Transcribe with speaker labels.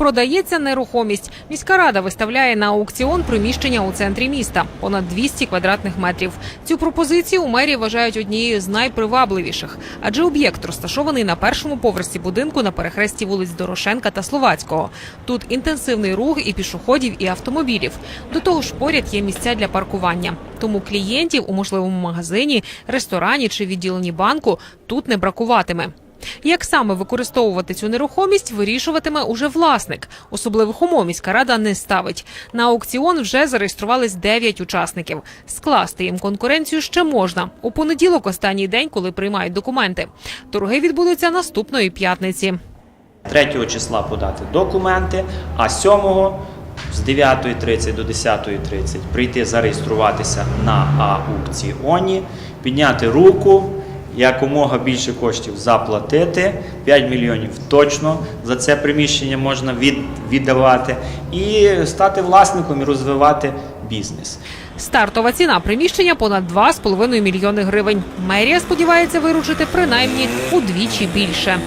Speaker 1: Продається нерухомість. Міська рада виставляє на аукціон приміщення у центрі міста понад 200 квадратних метрів. Цю пропозицію у мерії вважають однією з найпривабливіших, адже об'єкт розташований на першому поверсі будинку на перехресті вулиць Дорошенка та Словацького. Тут інтенсивний рух і пішоходів, і автомобілів. До того ж, поряд є місця для паркування. Тому клієнтів у можливому магазині, ресторані чи відділенні банку тут не бракуватиме. Як саме використовувати цю нерухомість, вирішуватиме уже власник. Особливих умов міська рада не ставить. На аукціон вже зареєструвались 9 учасників. Скласти їм конкуренцію ще можна. У понеділок останній день, коли приймають документи. Торги відбудуться наступної п'ятниці.
Speaker 2: 3 числа подати документи, а 7 з 9.30 до 10.30 прийти зареєструватися на аукціоні, підняти руку, якомога більше коштів заплатити, 5 мільйонів точно за це приміщення можна від, віддавати, і стати власником і розвивати бізнес.
Speaker 1: Стартова ціна приміщення понад 2,5 мільйони гривень. Мерія сподівається виручити принаймні удвічі більше.